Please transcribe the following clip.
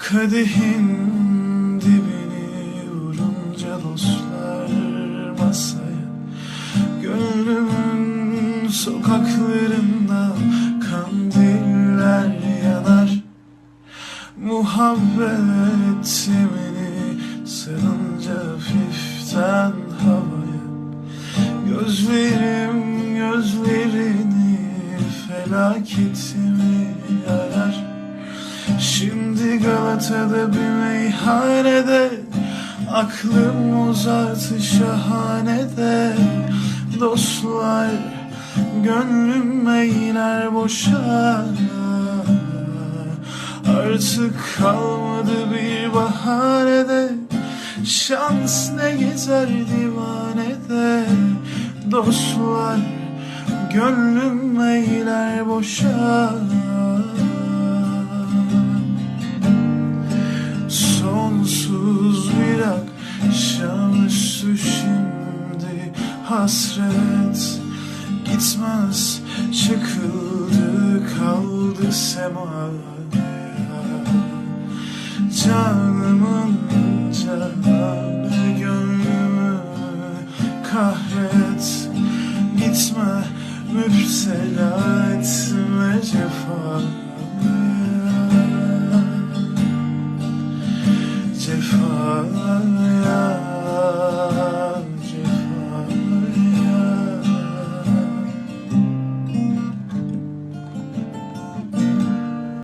Kadehin dibini vurunca dostlar masaya Gönlümün sokaklarında kandiller yanar. Muhabbet semini sarınca hafiften havaya Gözlerim gözlerini felaketimi yarar Şimdi Galata'da bir meyhanede Aklım uzatı şahanede. Dostlar gönlüm meyler boşa. Artık kalmadı bir bahanede. Şans ne gezer divanede? Dostlar gönlüm meyler boşa hasret Gitmez çıkıldı kaldı semaya. Canımın canı gönlümü kahret Gitme müptela etme cefaya. Cefaya